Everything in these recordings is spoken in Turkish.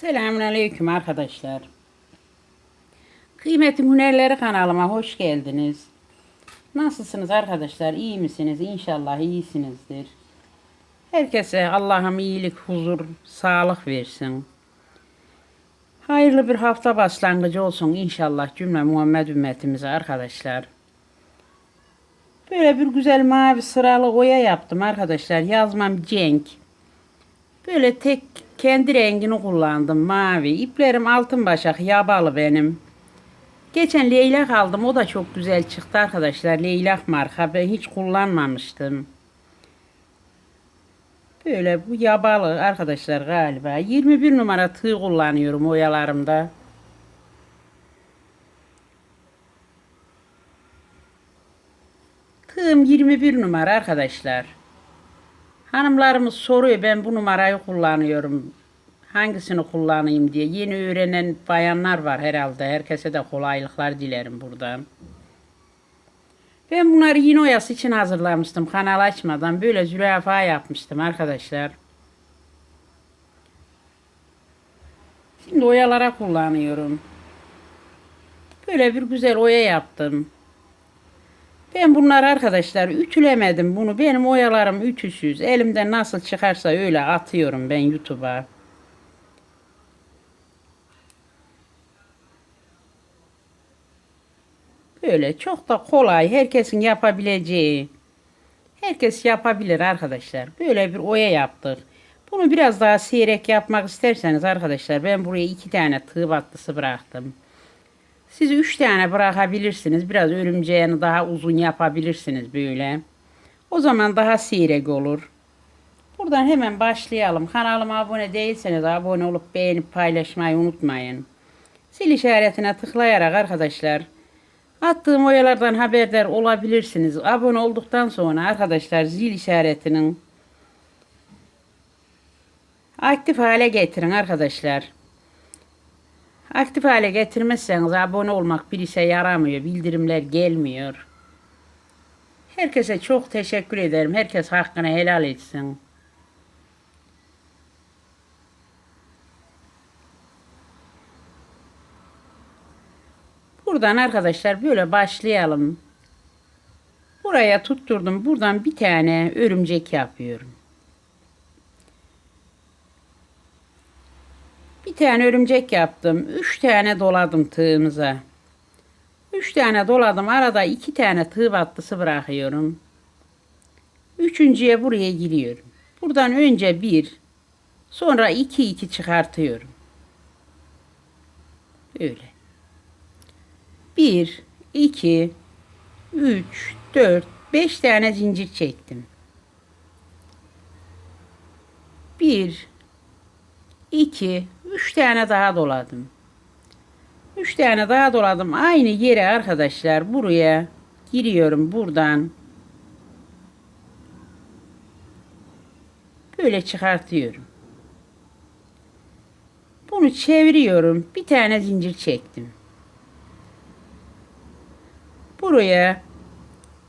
Selamünaleyküm arkadaşlar. Kıymetin Hünerleri kanalıma hoş geldiniz. Nasılsınız arkadaşlar? İyi misiniz? İnşallah iyisinizdir. Herkese Allah'ım iyilik, huzur, sağlık versin. Hayırlı bir hafta başlangıcı olsun inşallah cümle Muhammed ümmetimize arkadaşlar. Böyle bir güzel mavi sıralı oya yaptım arkadaşlar. Yazmam Cenk. Böyle tek kendi rengini kullandım mavi. İplerim altın başak yabalı benim. Geçen leylak aldım o da çok güzel çıktı arkadaşlar. Leylak marka ben hiç kullanmamıştım. Böyle bu yabalı arkadaşlar galiba. 21 numara tığ kullanıyorum oyalarımda. Tığım 21 numara arkadaşlar. Hanımlarımız soruyor ben bu numarayı kullanıyorum. Hangisini kullanayım diye. Yeni öğrenen bayanlar var herhalde. Herkese de kolaylıklar dilerim buradan. Ben bunları yine oyası için hazırlamıştım kanal açmadan. Böyle zürafa yapmıştım arkadaşlar. Şimdi oyalara kullanıyorum. Böyle bir güzel oya yaptım. Ben bunları arkadaşlar ütülemedim bunu. Benim oyalarım ütüsüz. Elimden nasıl çıkarsa öyle atıyorum ben YouTube'a. Böyle çok da kolay. Herkesin yapabileceği. Herkes yapabilir arkadaşlar. Böyle bir oya yaptık. Bunu biraz daha seyrek yapmak isterseniz arkadaşlar ben buraya iki tane tığ battısı bıraktım. Siz üç tane bırakabilirsiniz. Biraz örümceğini daha uzun yapabilirsiniz böyle. O zaman daha seyrek olur. Buradan hemen başlayalım. Kanalıma abone değilseniz abone olup beğenip paylaşmayı unutmayın. Zil işaretine tıklayarak arkadaşlar attığım oyalardan haberdar olabilirsiniz. Abone olduktan sonra arkadaşlar zil işaretinin aktif hale getirin arkadaşlar. Aktif hale getirmezseniz abone olmak bir işe yaramıyor. Bildirimler gelmiyor. Herkese çok teşekkür ederim. Herkes hakkını helal etsin. Buradan arkadaşlar böyle başlayalım. Buraya tutturdum. Buradan bir tane örümcek yapıyorum. Bir tane örümcek yaptım. Üç tane doladım tığımıza. Üç tane doladım. Arada iki tane tığ battısı bırakıyorum. Üçüncüye buraya giriyorum. Buradan önce bir, sonra iki iki çıkartıyorum. Öyle. 1, 2, 3, 4, 5 tane zincir çektim. 1, 2, 3 tane daha doladım. 3 tane daha doladım. Aynı yere arkadaşlar buraya giriyorum buradan. Böyle çıkartıyorum. Bunu çeviriyorum. Bir tane zincir çektim. Buraya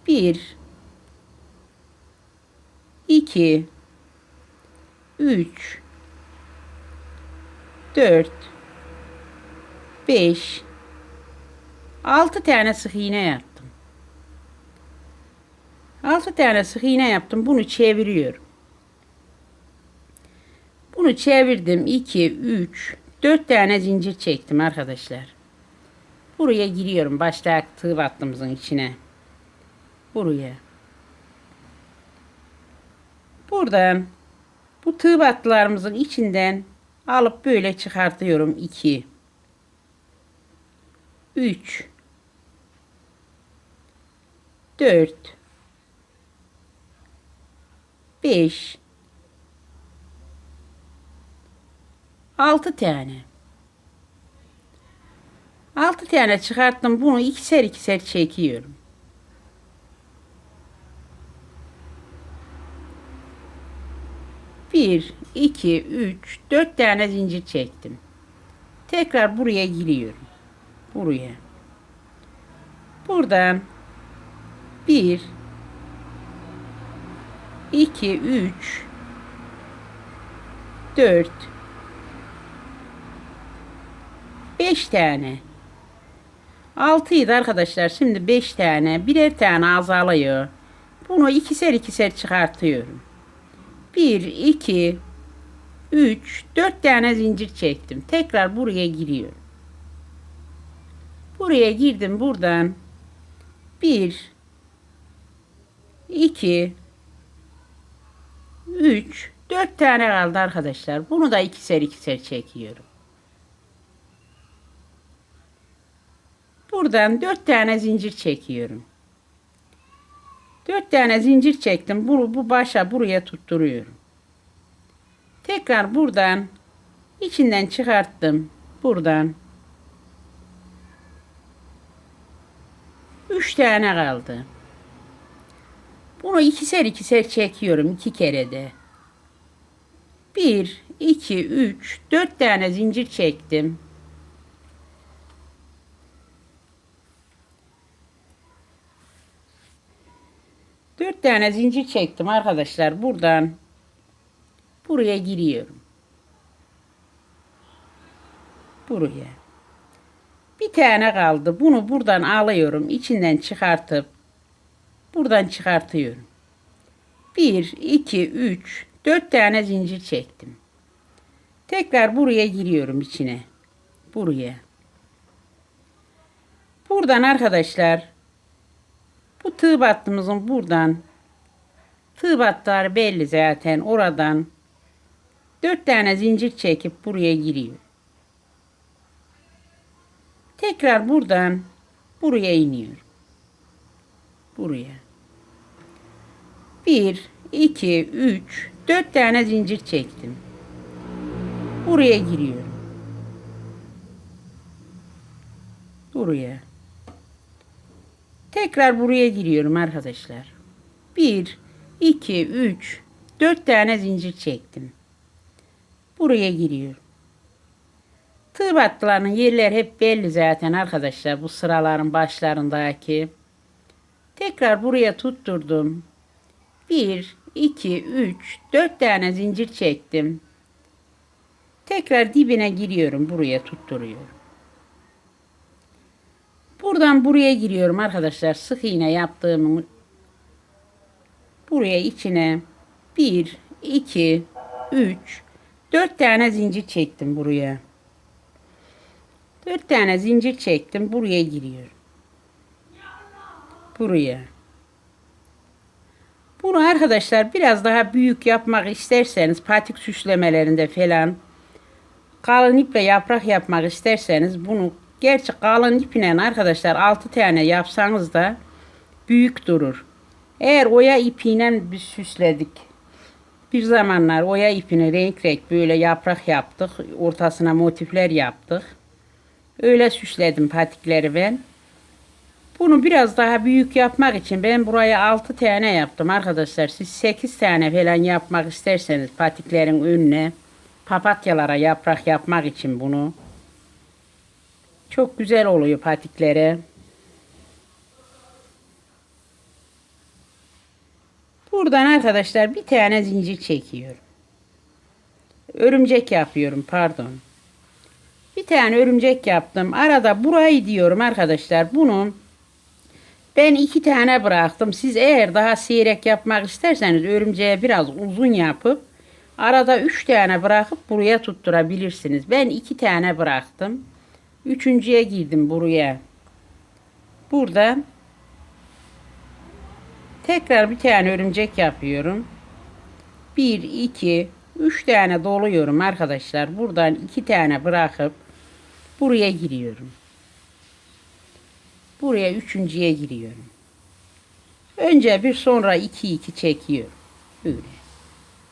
bir, iki, üç, dört, beş, altı tane sık iğne yaptım. Altı tane sık iğne yaptım. Bunu çeviriyorum. Bunu çevirdim. 2, 3, 4 tane zincir çektim arkadaşlar. Buraya giriyorum. Başta tığ battığımızın içine. Buraya. Buradan bu tığ battılarımızın içinden alıp böyle çıkartıyorum. 2 3 4 5 6 tane. 6 tane çıkarttım. Bunu ikişer ikişer çekiyorum. Bir, iki, üç, dört tane zincir çektim. Tekrar buraya giriyorum. Buraya. Buradan bir, iki, üç, dört, 5 tane. 6 idi arkadaşlar. Şimdi 5 tane. Birer tane azalıyor. Bunu ikişer ikişer çıkartıyorum. 1, 2, 3, 4 tane zincir çektim. Tekrar buraya giriyorum. Buraya girdim buradan. 1, 2, 3, 4 tane kaldı arkadaşlar. Bunu da ikişer ikişer çekiyorum. Buradan 4 tane zincir çekiyorum. 4 tane zincir çektim. Bu, bu başa buraya tutturuyorum. Tekrar buradan içinden çıkarttım. Buradan 3 tane kaldı. Bunu ikişer ikişer çekiyorum iki kere de. 1, 2, 3, 4 tane zincir çektim. Dört tane zincir çektim arkadaşlar. Buradan buraya giriyorum. Buraya. Bir tane kaldı. Bunu buradan alıyorum. içinden çıkartıp buradan çıkartıyorum. 1, 2, 3, 4 tane zincir çektim. Tekrar buraya giriyorum içine. Buraya. Buradan arkadaşlar bu tığ battığımızın buradan tığ belli zaten oradan 4 tane zincir çekip buraya giriyor. Tekrar buradan buraya iniyor. Buraya. 1, 2, 3, 4 tane zincir çektim. Buraya giriyorum. Buraya. Tekrar buraya giriyorum arkadaşlar. 1, 2, 3, 4 tane zincir çektim. Buraya giriyorum. Tığ battılarının yerleri hep belli zaten arkadaşlar. Bu sıraların başlarındaki. Tekrar buraya tutturdum. 1, 2, 3, 4 tane zincir çektim. Tekrar dibine giriyorum. Buraya tutturuyorum. Buradan buraya giriyorum arkadaşlar. Sık iğne yaptığımı buraya içine 1, 2, 3, 4 tane zincir çektim buraya. 4 tane zincir çektim. Buraya giriyorum. Buraya. Bunu arkadaşlar biraz daha büyük yapmak isterseniz patik süslemelerinde falan kalın iple yaprak yapmak isterseniz bunu gerçi kalın iple arkadaşlar 6 tane yapsanız da büyük durur. Eğer oya ipiyle bir süsledik. Bir zamanlar oya ipini renk renk böyle yaprak yaptık. Ortasına motifler yaptık. Öyle süsledim patikleri ben. Bunu biraz daha büyük yapmak için ben buraya 6 tane yaptım arkadaşlar. Siz 8 tane falan yapmak isterseniz patiklerin önüne papatyalara yaprak yapmak için bunu. Çok güzel oluyor patiklere. Buradan arkadaşlar bir tane zincir çekiyorum. Örümcek yapıyorum pardon. Bir tane örümcek yaptım. Arada burayı diyorum arkadaşlar. Bunun ben iki tane bıraktım. Siz eğer daha seyrek yapmak isterseniz örümceğe biraz uzun yapıp arada üç tane bırakıp buraya tutturabilirsiniz. Ben iki tane bıraktım. Üçüncüye girdim buraya. Burada tekrar bir tane örümcek yapıyorum. Bir, iki, üç tane doluyorum arkadaşlar. Buradan iki tane bırakıp buraya giriyorum. Buraya üçüncüye giriyorum. Önce bir sonra iki iki çekiyorum. Böyle.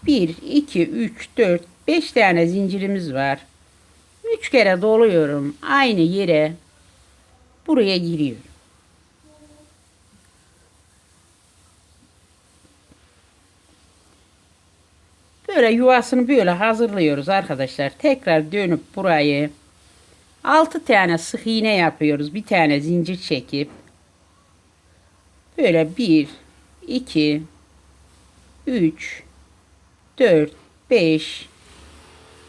Bir, iki, üç, dört, beş tane zincirimiz var. Üç kere doluyorum. Aynı yere buraya giriyorum. Böyle yuvasını böyle hazırlıyoruz arkadaşlar. Tekrar dönüp burayı 6 tane sık iğne yapıyoruz. Bir tane zincir çekip böyle 1 2 3 4 5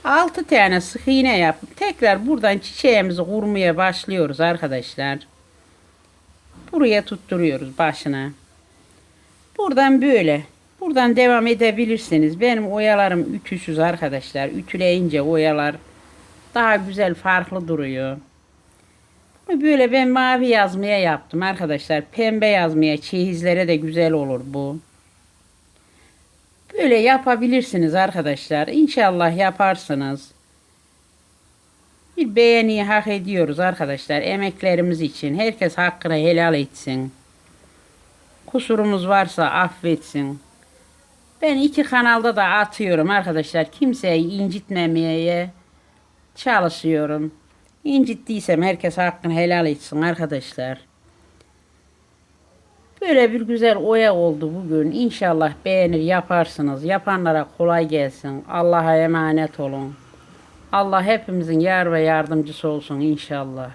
6 tane sık iğne yapıp tekrar buradan çiçeğimizi kurmaya başlıyoruz arkadaşlar. Buraya tutturuyoruz başına. Buradan böyle. Buradan devam edebilirsiniz. Benim oyalarım ütüsüz arkadaşlar. Ütüleyince oyalar daha güzel farklı duruyor. Bunu Böyle ben mavi yazmaya yaptım arkadaşlar. Pembe yazmaya çeyizlere de güzel olur bu. Böyle yapabilirsiniz arkadaşlar. İnşallah yaparsınız. Bir beğeni hak ediyoruz arkadaşlar. Emeklerimiz için. Herkes hakkını helal etsin. Kusurumuz varsa affetsin. Ben iki kanalda da atıyorum arkadaşlar. Kimseyi incitmemeye çalışıyorum. İncittiysem herkes hakkını helal etsin arkadaşlar. Böyle bir güzel oya oldu bugün. İnşallah beğenir yaparsınız. Yapanlara kolay gelsin. Allah'a emanet olun. Allah hepimizin yar ve yardımcısı olsun inşallah.